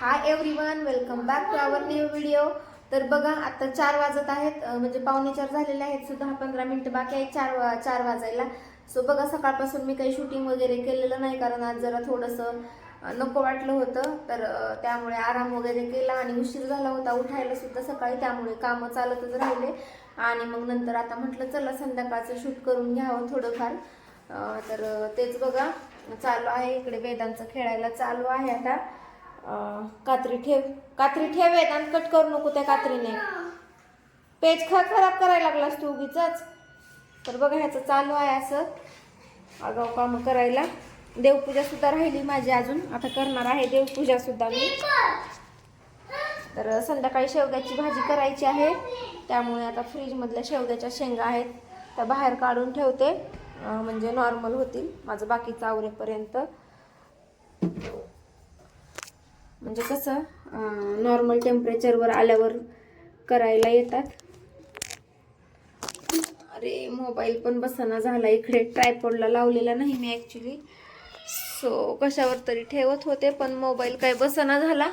Hi everyone welcome back to our new video तर बघा आता चार वाजत आहेत म्हणजे पावणे चार झालेले आहेत सुद्धा पंधरा मिनिटं बाकी आहेत चार वा चार वाजायला. सो बघा सकाळपासून मी काही शूटिंग वगैरे केलेलं नाही कारण आज जरा थोडंसं नको वाटलं होतं. तर त्यामुळे आराम वगैरे केला आणि उशीर झाला होता उठायला सुद्धा सकाळी त्यामुळे कामं चालतच राहिले. आणि मग नंतर आता म्हटलं चला संध्याकाळचं शूट करून घ्यावं थोडंफार. तर तेच बघा चालू आहे. इकडे वेदांचं खेळायला चालू आहे आता. कात्री ठेव. कात्री ठेव आणि कट करू नको त्या कात्रीने. पेज ख खराब करायला लागलास तू उगीच तर बघा ह्याचं चालू आहे असं. आगाव कामं करायला. देवपूजा सुद्धा राहिली माझी अजून. आता करणार आहे देवपूजा सुद्धा मी. तर संध्याकाळी शेवग्याची भाजी करायची आहे. त्यामुळे आता फ्रीजमधल्या शेवग्याच्या शेंगा आहेत. त्या बाहेर काढून ठेवते. म्हणजे नॉर्मल होतील. माझं बाकीचं आवरेपर्यंत. म्हणजे कसं नॉर्मल टेम्परेचरवर आल्यावर करायला येतात. अरे मोबाईल पण बसना झाला इकडे. ट्रायपॉडला लावलेला नाही मी ॲक्च्युली सो कशावर तरी ठेवत होते पण मोबाईल काय बसना झाला.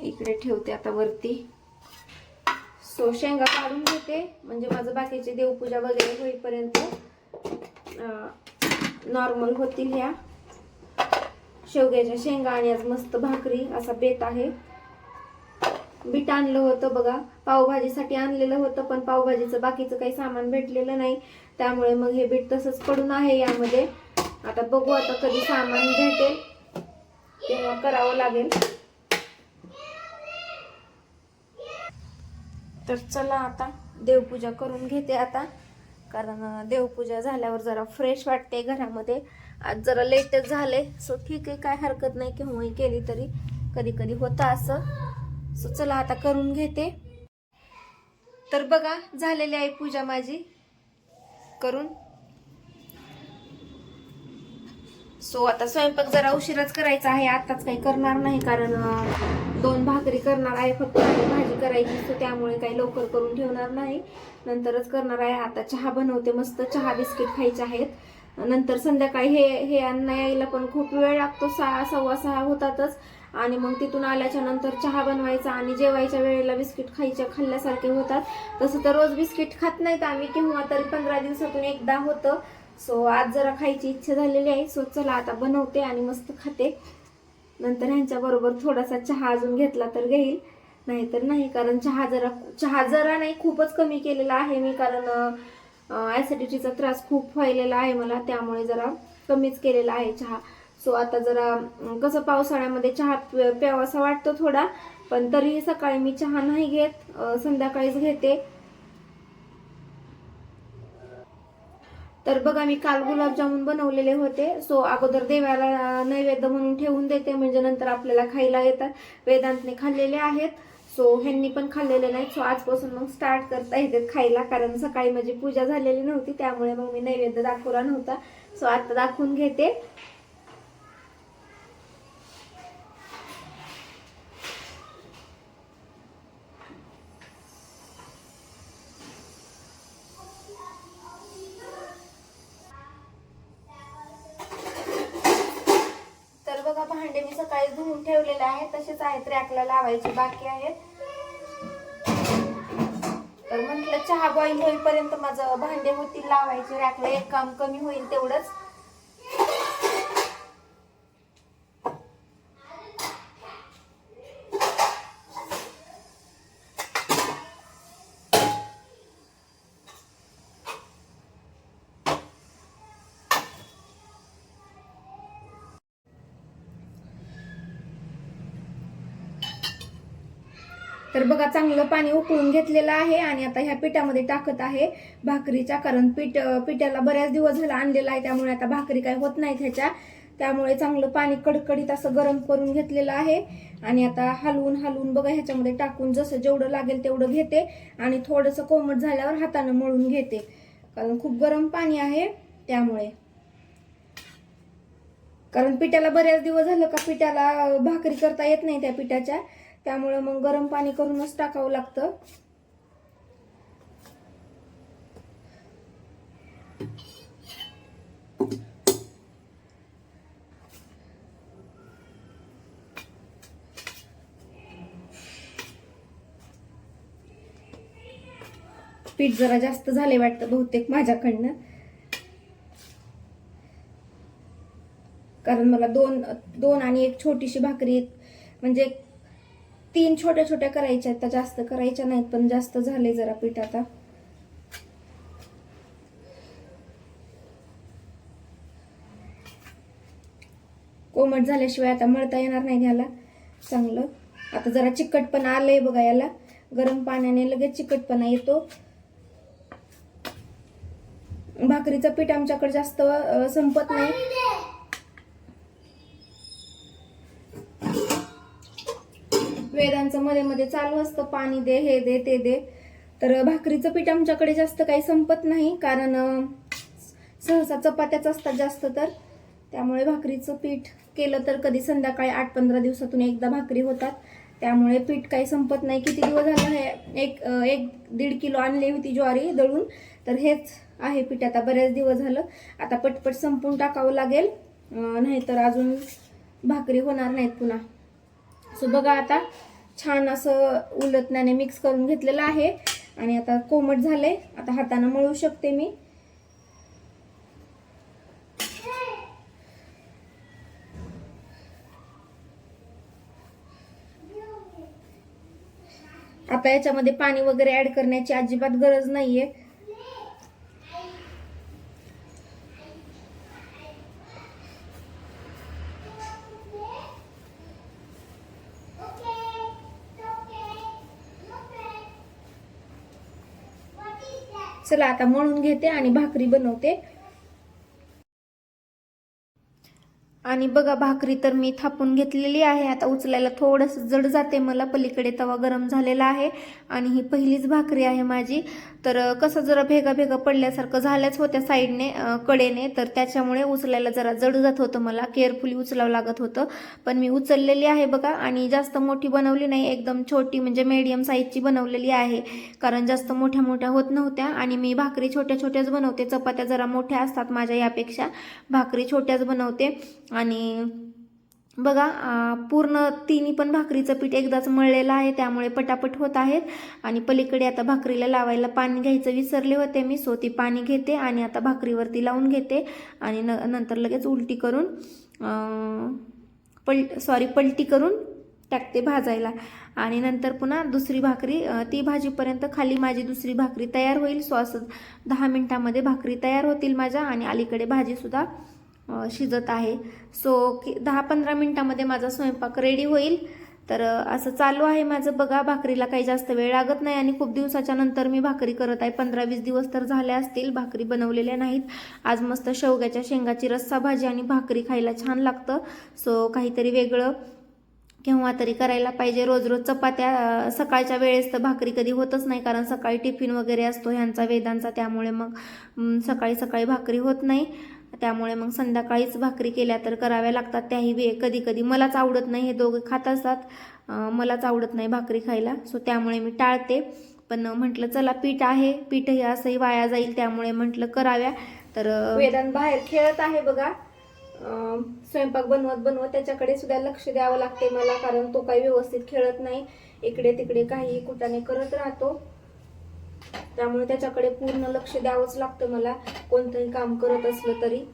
इकडे ठेवते आता वरती. सो शेंगा काढून घेते. म्हणजे माझं बाकीचे देवपूजा वगैरे होईपर्यंत नॉर्मल होतील ह्या. शेवग्याच्या शेंगा आणि आज मस्त भाकरी असा बेत आहे. बीट आणलं होतं बघा. पावभाजीसाठी आणलेलं होतं पण पावभाजीचं बाकीचं काही सामान भेटलेलं नाही. त्यामुळे मग हे बीट तसंच पडून आहे यामध्ये. आता बघू आता कधी सामान भेटेल. तेव्हा करावं लागेल. तर चला आता देवपूजा करून घेते आता. कारण देवपूजा झाल्यावर जरा फ्रेश वाटते घरामध्ये. आज जरा लेटच झाले सो ठीक आहे काय हरकत नाही केव्हाही केली तरी. कधी कधी होतं असं. सो चला आता करून घेते. तर बघा झालेली आहे पूजा माझी. करून. सो आता स्वयंपाक जरा उशिराच करायचा आहे. आताच काही करणार नाही कारण दोन भाकरी करणार आहे फक्त भाजी करायची सो त्यामुळे काही लवकर करून ठेवणार नाही. नंतरच करणार आहे. आता चहा बनवते मस्त चहा बिस्किट खायचे आहेत. नंतर संध्याकाळी हे हे अन्न यायला पण खूप वेळ लागतो. सहा सव्वा सहा होतातच. आणि मग तिथून आल्याच्यानंतर चहा बनवायचा आणि जेवायच्या वेळेला बिस्किट खायच्या खाल्ल्यासारखे होतात. तसं तर रोज बिस्किट खात नाहीत आम्ही किंवा तरी पंधरा दिवसातून एकदा होतं. सो आज जरा खायची इच्छा झालेली आहे. सो चला आता बनवते आणि मस्त खाते. नंतर ह्यांच्याबरोबर थोडासा चहा अजून घेतला तर घेईल. नाहीतर नाही कारण चहा जरा चहा जरा नाही खूपच कमी केलेला आहे मी कारण ॲसिडिटीचा त्रास खूप व्हायलेला आहे मला त्यामुळे जरा कमीच केलेला आहे चहा. सो आता जरा कसं पावसाळ्यामध्ये चहा प्या- प्यावासा वाटतो थोडा पण तरीही सकाळी मी चहा नाही घेत संध्याकाळीच घेते. तर बघा मी काल गुलाबजामुन बनवलेले होते. सो अगोदर देवाला नैवेद्य म्हणून ठेवून देते म्हणजे नंतर आपल्याला खायला येतात. वेदांतने खाल्लेले आहेत. सो ह्यांनी पण खाल्लेले नाहीत सो आजपासून मग स्टार्ट करता येतात खायला. कारण सकाळी माझी पूजा झालेली नव्हती. त्यामुळे मग मी नैवेद्य दाखवला नव्हता. सो आता दाखवून घेते तर बघा भांडे मी सकाळी धुवून ठेवलेले आहेत आहेत रॅकला लावायचे बाकी आहेत. तर म्हटलं चहा बॉईल होईपर्यंत माझं भांडे होतील लावायचे रॅकला एक काम कमी होईल तेवढंच. तर बघा चांगलं पाणी उकळून घेतलेलं आहे आणि आता ह्या पिठामध्ये टाकत आहे भाकरीच्या कारण पीठ पिठ्याला पिठाला बऱ्याच दिवस झाला आणलेला आहे त्यामुळे आता भाकरी काय होत नाहीत ह्याच्या. त्यामुळे चांगलं पाणी कडकडीत असं गरम करून घेतलेलं आहे. आणि आता हलवून हलवून बघा ह्याच्यामध्ये टाकून जसं जेवढं लागेल तेवढं घेते आणि थोडंसं कोमट झाल्यावर हातानं मळून घेते. कारण खूप गरम पाणी आहे त्यामुळे. कारण पिठाला बऱ्याच दिवस झालं का पिठाला भाकरी करता येत नाही त्या पिठाच्या. त्यामुळं मग गरम पाणी करूनच टाकावं लागतं. पीठ जरा जास्त झाले वाटतं बहुतेक माझ्याकडनं. कारण मला दोन दोन आणि एक छोटीशी भाकरी म्हणजे तीन छोट्या छोट्या करायच्या आहेत त्या जास्त करायच्या नाहीत पण जास्त झाले जरा पीठ आता. कोमट झाल्याशिवाय आता मळता येणार नाही ह्याला. चांगलं. आता जरा चिकटपणा आलंय बघा याला. गरम पाण्याने लगेच चिकटपणा येतो. भाकरीचं पीठ आमच्याकडे जास्त संपत नाही. वेदांचं मध्ये मध्ये चालू असतं पाणी दे हे दे ते दे. तर भाकरीचं पीठ आमच्याकडे जास्त काही संपत नाही कारण सहसा चपात्याच असतात जास्त तर. त्यामुळे भाकरीचं पीठ केलं तर कधी संध्याकाळी आठ पंधरा दिवसातून एकदा भाकरी होतात. त्यामुळे पीठ काही संपत नाही. किती दिवस झालं हे? एक एक दीड किलो आणली होती ज्वारी दळून. तर हेच आहे पीठ. आता बरेच दिवस झालं. आता पटपट संपून टाकावं लागेल. नाहीतर अजून भाकरी होणार नाहीत पुन्हा. सो बघा आता छान असं उलटण्याने मिक्स करून घेतलेलं आहे. आणि आता कोमट झालंय. आता हाताने मळू शकते मी. आता याच्यामध्ये पाणी वगैरे ऍड करण्याची अजिबात गरज नाहीये. चला आता मळून घेते आणि भाकरी बनवते. आणि बघा भाकरी तर मी थापून घेतलेली आहे. आता उचलायला थोडंसं जड जाते मला पलीकडे तवा गरम झालेला आहे. आणि ही पहिलीच भाकरी आहे माझी. तर कसं जरा भेगा भेगा पडल्यासारखं झाल्याच होत्या साईडने कडेने. तर त्याच्यामुळे उचलायला जरा जड जात होतं मला. केअरफुली उचलावं लागत होतं. पण मी उचललेली आहे बघा. आणि जास्त मोठी बनवली नाही. एकदम छोटी म्हणजे मीडियम साईजची बनवलेली आहे. कारण जास्त मोठ्या मोठ्या होत नव्हत्या. आणि मी भाकरी छोट्या छोट्याच बनवते. चपात्या जरा मोठ्या असतात माझ्या यापेक्षा. भाकरी छोट्याच बनवते. आणि बघा पूर्ण तिन्ही पण भाकरीचं पीठ एकदाच मळलेलं आहे त्यामुळे पटापट होत आहेत. आणि पलीकडे आता भाकरीला लावायला पाणी घ्यायचं विसरले होते मी सो ती पाणी घेते आणि आता भाकरीवरती लावून घेते आणि न नंतर लगेच उलटी करून पल सॉरी पलटी करून टाकते भाजायला. आणि नंतर पुन्हा दुसरी भाकरी ती भाजीपर्यंत खाली माझी दुसरी भाकरी तयार होईल. सो असं दहा मिनटामध्ये भाकरी तयार होतील माझ्या आणि अलीकडे भाजीसुद्धा शिजत आहे. सो की दहा पंधरा मिनटामध्ये माझा स्वयंपाक रेडी होईल. तर असं चालू आहे माझं. बघा भाकरीला काही जास्त वेळ लागत नाही आणि खूप दिवसाच्या नंतर मी भाकरी करत आहे. पंधरा वीस दिवस तर झाले असतील. भाकरी बनवलेल्या नाहीत. आज मस्त शेवग्याच्या शेंगाची रस्सा भाजी आणि भाकरी खायला छान लागतं. सो काहीतरी वेगळं केव्हा तरी करायला पाहिजे. रोज रोज चपात्या सकाळच्या वेळेस तर भाकरी कधी होतच नाही कारण सकाळी टिफिन वगैरे असतो ह्यांचा वेदांचा. त्यामुळे मग सकाळी सकाळी भाकरी होत नाही. त्यामुळे मग संध्याकाळीच भाकरी केल्या तर कराव्या लागतात. त्याही वे कधी कधी मलाच आवडत नाही हे दोघे खात असतात. मलाच आवडत नाही भाकरी खायला. सो त्यामुळे मी टाळते. पण म्हटलं चला पीठ आहे. पीठही असंही वाया जाईल त्यामुळे म्हटलं कराव्या. तर वेदांत बाहेर खेळत आहे बघा. स्वयंपाक बनवत बनवत त्याच्याकडे सुद्धा लक्ष द्यावं लागते मला कारण तो काही व्यवस्थित खेळत नाही. इकडे तिकडे काही कुठाने करत राहतो. त्यामुळे त्याच्याकडे पूर्ण लक्ष द्यावंच लागतं मला. कोणतंही काम करत असलं तरी.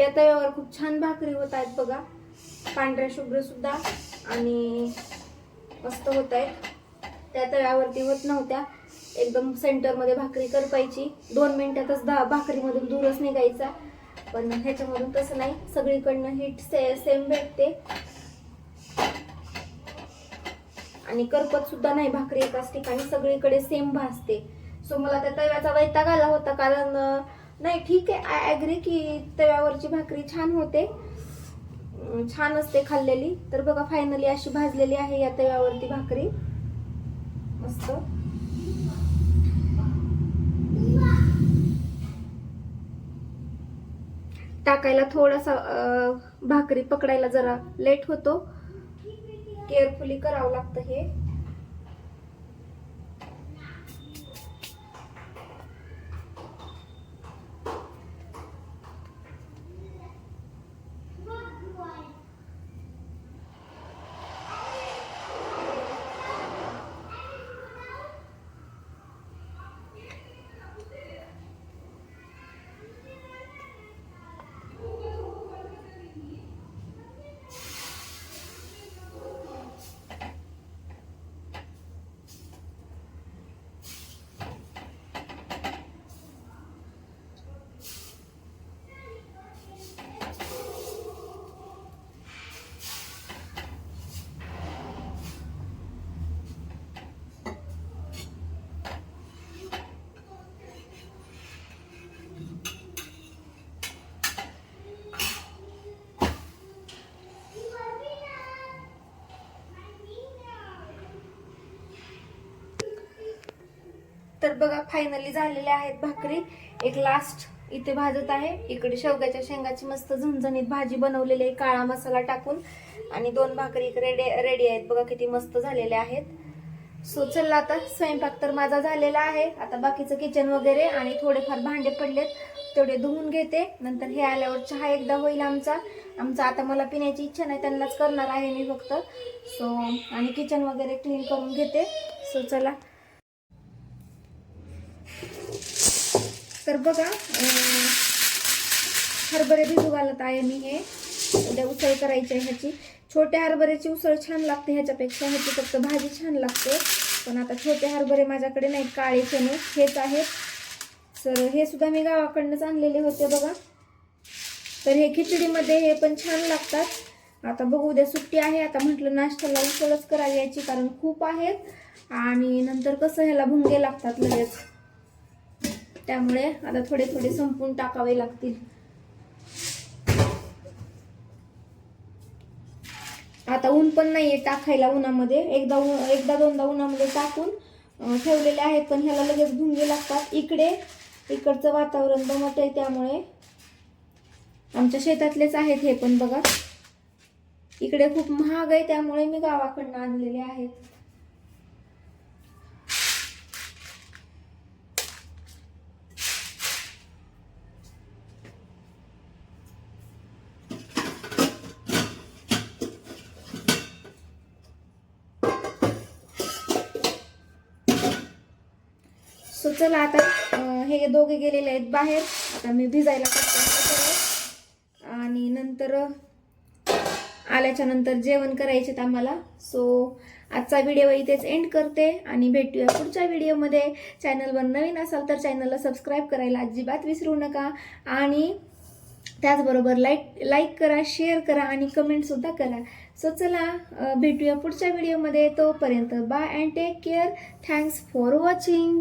या तव्यावर खूप छान भाकरी होत आहेत बघा. पांढऱ्या शुभ्र सुद्धा आणि मस्त होत आहेत. त्या तव्यावरती होत नव्हत्या. एकदम सेंटरमध्ये भाकरी करपायची. दोन मिनिटातच दहा भाकरीमधून दूरच निघायचा. पण ह्याच्यामधून तसं नाही. सगळीकडनं हिट से सेम भेटते. आणि करपत सुद्धा नाही भाकरी एकाच ठिकाणी. सगळीकडे सेम भासते सो मला त्या तव्याचा वैताग आला होता. कारण नाही ठीक आहे. आय ॲग्री की तव्यावरची भाकरी छान होते. छान असते खाल्लेली. तर बघा फायनली अशी भाजलेली आहे या तव्यावरती भाकरी. मस्त. टाकायला थोडासा भाकरी पकडायला जरा लेट होतो. केअरफुली करावं लागतं हे. बघा फायनली झालेले आहेत भाकरी. एक लास्ट इथे भाजत आहे. इकडे शेवग्याच्या शेंगाची मस्त झणझणीत भाजी बनवलेली आहे. काळा मसाला टाकून. आणि दोन भाकरी इकडे रेडी रेडी आहेत. बघा किती मस्त झालेल्या आहेत. सो चला आता स्वयंपाक तर माझा झालेला आहे. आता बाकीचं किचन वगैरे आणि थोडेफार भांडे पडलेत. तेवढे धुवून घेते. नंतर हे आल्यावर चहा एकदा होईल आमचा. आमचा आता मला पिण्याची इच्छा नाही. त्यांनाच करणार आहे मी फक्त. सो आणि किचन वगैरे क्लीन करून घेते. सो चला. तर बघा हरभरे भिजू घालत आहे मी हे. उद्या उसळ करायची आहे ह्याची. छोट्या हरभऱ्याची उसळ छान लागते ह्याच्यापेक्षा. ह्याची फक्त भाजी छान लागते. पण आता छोटे हरभरे माझ्याकडे नाहीत काळे चणे. हेच आहेत. तर हे सुद्धा मी गावाकडनंच आणलेले होते बघा. तर हे खिचडीमध्ये हे पण छान लागतात. आता बघू उद्या सुट्टी आहे. आता म्हटलं नाश्त्याला उसळच करावी याची कारण खूप आहेत. आणि नंतर कसं ह्याला भुंगे लागतात लगेच. त्यामुळे आता थोडे थोडे संपून टाकावे लागतील. आता ऊन पण नाहीये टाकायला उन्हामध्ये. एकदा एकदा दोनदा उन्हामध्ये टाकून ठेवलेले आहेत पण ह्याला लगेच भुंगे लागतात. इकडे इकडचं वातावरण दमट आहे त्यामुळे. आमच्या शेतातलेच आहेत हे पण बघा. इकडे खूप महाग आहे त्यामुळे मी गावाकडनं आणलेले आहेत. चला आता हे दोघे गेलेले आहेत बाहेर. आता मी भिजायला आणि नंतर आल्याच्यानंतर जेवण करायचे आम्हाला. सो आजचा व्हिडिओ इथेच एंड करते आणि भेटूया पुढच्या व्हिडिओमध्ये चॅनलवर नवीन असाल तर चॅनलला सबस्क्राईब करायला अजिबात विसरू नका. आणि त्याचबरोबर लाईक लाईक करा शेअर करा आणि कमेंटसुद्धा करा. सो चला भेटूया पुढच्या व्हिडिओमध्ये तोपर्यंत bye and take care thanks for watching